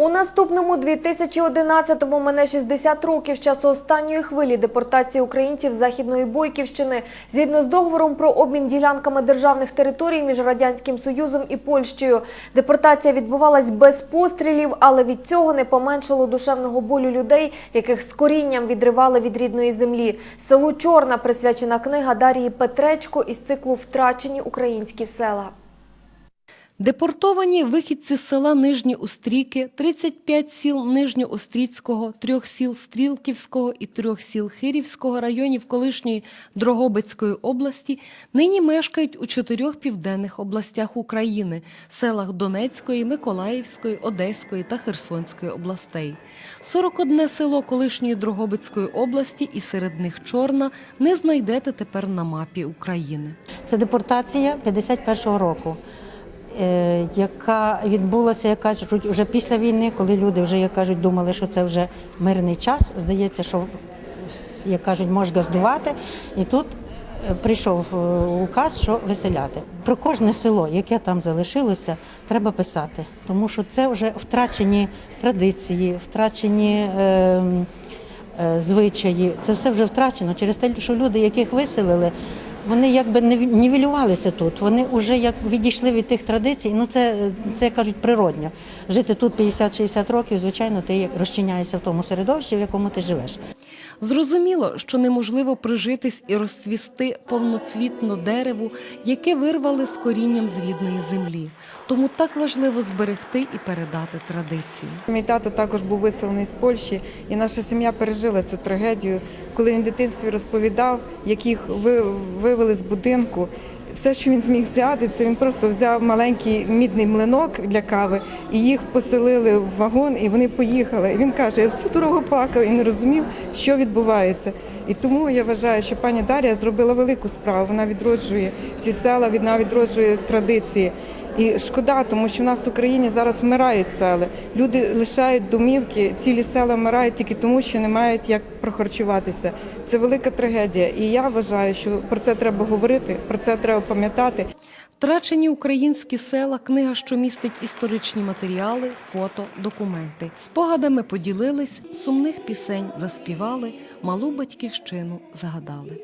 У наступному 2011-му мине 60 років з часу останньої хвилі депортації українців з Західної Бойківщини. Згідно з договором про обмін ділянками державних територій між Радянським Союзом і Польщею. Депортація відбувалась без пострілів, але від цього не поменшало душевного болю людей, яких з корінням відривали від рідної землі. Селу Чорна присвячена книга Дарії Петречко із циклу Втрачені українські села. Депортовані вихідці з села Нижні Устріки, 35 сіл Нижньоостріцького, трьох сіл Стрілківського і трьох сіл Хирівського районів колишньої Дрогобицької області нині мешкають у чотирьох південних областях України – селах Донецької, Миколаївської, Одеської та Херсонської областей. 41 село колишньої Дрогобицької області і серед них Чорна не знайдете тепер на мапі України. Це депортація 51-го року, яка відбулася, як кажуть, вже після війни, коли люди вже, як кажуть, думали, що це вже мирний час. Здається, що як кажуть, можна здувати. І тут е, прийшов е, указ, що виселяти. Про кожне село, яке там залишилося, треба писати, тому що це вже втрачені традиції, втрачені. е, е, звичаї. Це все вже втрачено через те, що люди, яких виселили, вони якби не нівелювалися тут. Вони вже як відійшли від тих традицій. Ну це, це кажуть, природньо. Жити тут 50-60 років, звичайно, ти розчиняєшся в тому середовищі, в якому ти живеш. Зрозуміло, що неможливо прижитись і розцвісти повноцвітно дереву, яке вирвали з корінням з рідної землі. Тому так важливо зберегти і передати традиції. Мій тато також був виселений з Польщі, і наша сім'я пережила цю трагедію, коли він в дитинстві розповідав, як їх ви- вивели з будинку. Все, що він зміг взяти, це він просто взяв маленький мідний млинок для кави і їх поселили в вагон, і вони поїхали. І він каже: я всю дорогу плакав і не розумів, що відбувається. І тому я вважаю, що пані Дар'я зробила велику справу. Вона відроджує ці села, вона відроджує традиції. І шкода, тому що в нас в Україні зараз вмирають села. Люди лишають домівки, цілі села вмирають тільки тому, що не мають як прохарчуватися. Це велика трагедія. І я вважаю, що про це треба говорити, про це треба пам'ятати. Втрачені українські села, книга, що містить історичні матеріали, фото, документи. Спогадами поділились, сумних пісень заспівали, малу батьківщину загадали.